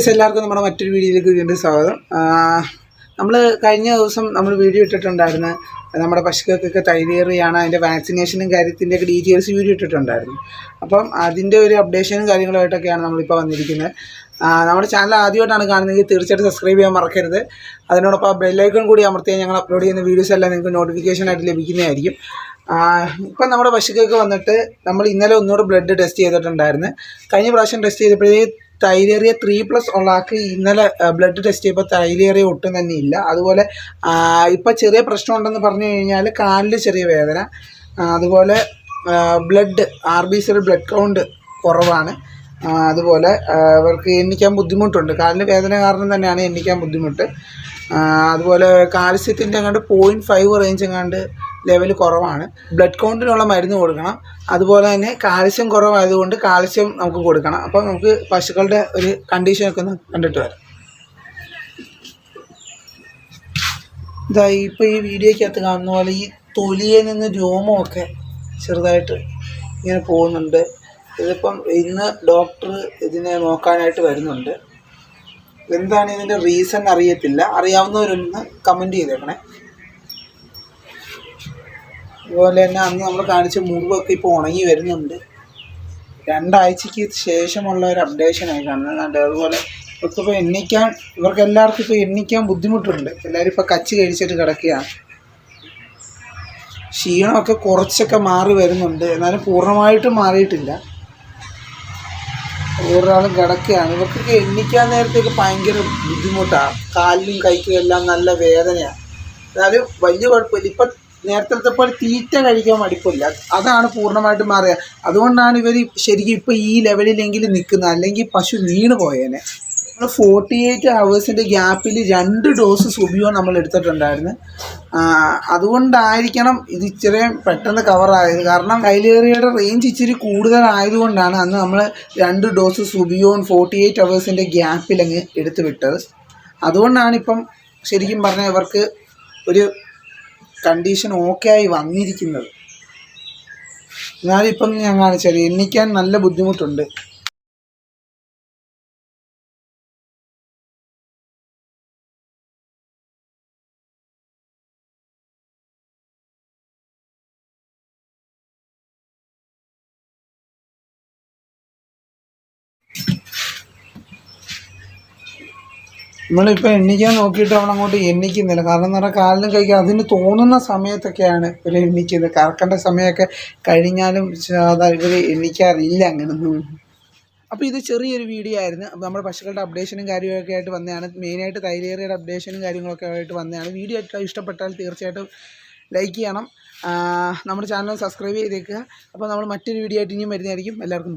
Guys എല്ലാവർക്കും നമ്മുടെ മറ്റൊരു വീഡിയോയിലേക്ക് വീണ്ടും സ്വാഗതം. നമ്മൾ കഴിഞ്ഞ ദിവസം നമ്മൾ വീഡിയോ ഇട്ടിട്ടുണ്ടായിരുന്നു. നമ്മുടെ പശുക്കൾക്കൊക്കെ തൈലേറിയാണ് അതിന്റെ വാക്സിനേഷനും കാര്യത്തിന്റെ ഒക്കെ ഡീറ്റെയിൽസ് വീഡിയോ ഇട്ടിട്ടുണ്ടായിരുന്നു. അപ്പം അതിന്റെ ഒരു അപ്ഡേഷനും കാര്യങ്ങളുമായിട്ടൊക്കെയാണ് നമ്മളിപ്പോൾ വന്നിരിക്കുന്നത്. നമ്മുടെ ചാനൽ ആദ്യമായിട്ടാണ് കാണുന്നതെങ്കിൽ തീർച്ചയായിട്ടും സബ്സ്ക്രൈബ് ചെയ്യാൻ മറക്കരുത്. അതിനോടൊപ്പം ആ ബെല്ലൈക്കൺ കൂടി അമർത്തിയാൽ ഞങ്ങൾ അപ്ലോഡ് ചെയ്യുന്ന വീഡിയോസ് എല്ലാം നിങ്ങൾക്ക് നോട്ടിഫിക്കേഷൻ ആയിട്ട് ലഭിക്കുന്നതായിരിക്കും. ഇപ്പം നമ്മുടെ പശുക്കൾക്ക് വന്നിട്ട് നമ്മൾ ഇന്നലെ ഒന്നുകൂടെ ബ്ലഡ് ടെസ്റ്റ് ചെയ്തിട്ടുണ്ടായിരുന്നു. കഴിഞ്ഞ പ്രാവശ്യം ടെസ്റ്റ് ചെയ്തപ്പോഴേ തൈലേറിയ ത്രീ പ്ലസ് ഉള്ള ആൾക്ക് ഇന്നലെ ബ്ലഡ് ടെസ്റ്റ് ചെയ്തപ്പോൾ തൈലേറിയ ഒട്ടും തന്നെ ഇല്ല. അതുപോലെ ഇപ്പം ചെറിയ പ്രശ്നമുണ്ടെന്ന് പറഞ്ഞു കഴിഞ്ഞാൽ കാലിൽ ചെറിയ വേദന. അതുപോലെ ബ്ലഡ് ആർ ബി സിയുടെ ബ്ലഡ് കൗണ്ട് കുറവാണ്. അതുപോലെ ഇവർക്ക് എണ്ണിക്കാൻ ബുദ്ധിമുട്ടുണ്ട്. കാലിന് വേദന കാരണം തന്നെയാണ് എണ്ണിക്കാൻ ബുദ്ധിമുട്ട്. അതുപോലെ കാൽസ്യത്തിന്റെ അങ്ങോട്ട് പോയിന്റ് ഫൈവ് റേഞ്ച് എങ്ങാണ്ട് ലെവൽ കുറവാണ്. ബ്ലഡ് കൗണ്ടിനുള്ള മരുന്ന് കൊടുക്കണം. അതുപോലെ തന്നെ കാൽസ്യം കുറവായതുകൊണ്ട് കാൽസ്യം നമുക്ക് കൊടുക്കണം. അപ്പോൾ നമുക്ക് പശുക്കളുടെ ഒരു കണ്ടീഷനൊക്കെ ഒന്ന് കണ്ടിട്ട് വരാം. ഇതാ ഇപ്പോൾ ഈ വീഡിയോയ്ക്കകത്ത് കാണുന്ന പോലെ ഈ തൊലിയിൽ നിന്ന് രോമമൊക്കെ ചെറുതായിട്ട് ഇങ്ങനെ പോകുന്നുണ്ട്. ഇതിപ്പം ഇന്ന് ഡോക്ടർ ഇതിനെ നോക്കാനായിട്ട് വരുന്നുണ്ട്. എന്താണ് ഇതിന്റെ റീസൺ അറിയത്തില്ല. അറിയാവുന്നവരൊന്ന് കമന്റ് ചെയ്തേക്കണേ. അതുപോലെ തന്നെ അന്ന് നമ്മൾ കാണിച്ച മുറിവൊക്കെ ഇപ്പോൾ ഉണങ്ങി വരുന്നുണ്ട്. രണ്ടാഴ്ചയ്ക്ക് ശേഷമുള്ള ഒരു അപ്ഡേഷനായി കാണുന്നത് അതുപോലെ ഇവർക്കിപ്പോൾ എണ്ണിക്കാൻ ഇവർക്ക് എല്ലാവർക്കും ഇപ്പോൾ എണ്ണിക്കാൻ ബുദ്ധിമുട്ടുണ്ട്. എല്ലാവരും ഇപ്പോൾ കച്ച് കഴിച്ചിട്ട് കിടക്കുകയാണ്. ക്ഷീണമൊക്കെ കുറച്ചൊക്കെ മാറി വരുന്നുണ്ട്. എന്നാലും പൂർണമായിട്ടും മാറിയിട്ടില്ല. ഒരാളും കിടക്കുകയാണ്. ഇവർക്കൊക്കെ എണ്ണിക്കാൻ നേരത്തേക്ക് ഭയങ്കര ബുദ്ധിമുട്ടാണ്. കാലിലും കൈക്കും എല്ലാം നല്ല വേദനയാണ്. എന്നാലും വലിയ കുഴപ്പമില്ല. ഇപ്പം നേരത്തെ പോലെ തീറ്റ കഴിക്കാൻ മടിപ്പില്ല അതാണ് പൂർണമായിട്ട് മാറിയത് അതുകൊണ്ടാണ് ഇവർ ശരിക്കും ഇപ്പം ഈ ലെവലിലെങ്കിലും നിൽക്കുന്നത്. അല്ലെങ്കിൽ പശു വീണ് പോയേനെ. നമ്മൾ ഫോർട്ടി എയ്റ്റ് ഹവേഴ്സിന്റെ ഗ്യാപ്പിൽ രണ്ട് ഡോസ് സുബിയോ നമ്മൾ എടുത്തിട്ടുണ്ടായിരുന്നു. അതുകൊണ്ടായിരിക്കണം ഇത് ഇച്ചിരി പെട്ടെന്ന് കവറായത് കാരണം കൈലേറിയയുടെ റേഞ്ച് ഇച്ചിരി കൂടുതലായതുകൊണ്ടാണ് അന്ന് നമ്മൾ രണ്ട് ഡോസ് സുബിയോൺ ഫോർട്ടി എയ്റ്റ് ഹവേഴ്സിന്റെ ഗ്യാപ്പിൽ അങ്ങ് എടുത്തു വിട്ടത് അതുകൊണ്ടാണ് ഇപ്പം ശരിക്കും പറഞ്ഞാൽ ഇവർക്ക് ഒരു കണ്ടീഷൻ ഓക്കെ ആയി വന്നിരിക്കുന്നത്. എന്നാലും ഇപ്പം ഞാൻ കാണിച്ചാൽ എണ്ണിക്കാൻ നല്ല ബുദ്ധിമുട്ടുണ്ട്. നമ്മളിപ്പോൾ എണ്ണിക്കാൻ നോക്കിയിട്ട് അവൻ അങ്ങോട്ട് എണ്ണിക്കുന്നില്ല കാരണം എന്ന് പറഞ്ഞാൽ കാലിനും കൈക്ക് അതിന് തോന്നുന്ന സമയത്തൊക്കെയാണ് ഇവർ എണ്ണിക്കുന്നത്. കറക്കേണ്ട സമയമൊക്കെ കഴിഞ്ഞാലും സാധാ ഇവർ എണ്ണിക്കാറില്ല അങ്ങനെ അപ്പോൾ ഇത് ചെറിയൊരു വീഡിയോ ആയിരുന്നു. അപ്പോൾ നമ്മുടെ പശുക്കളുടെ അപ്ഡേഷനും കാര്യങ്ങളൊക്കെ ആയിട്ട് വന്നതാണ്. മെയിനായിട്ട് തൈലേറിയുടെ അപ്ഡേഷനും കാര്യങ്ങളൊക്കെ ആയിട്ട് വന്നതാണ്. വീഡിയോ ഇഷ്ടപ്പെട്ടാൽ തീർച്ചയായിട്ടും ലൈക്ക് ചെയ്യണം. നമ്മുടെ ചാനൽ സബ്സ്ക്രൈബ് ചെയ്തേക്കുക. അപ്പോൾ നമ്മൾ മറ്റൊരു വീഡിയോ ആയിട്ട് ഇനിയും വരുന്നതായിരിക്കും. എല്ലാവർക്കും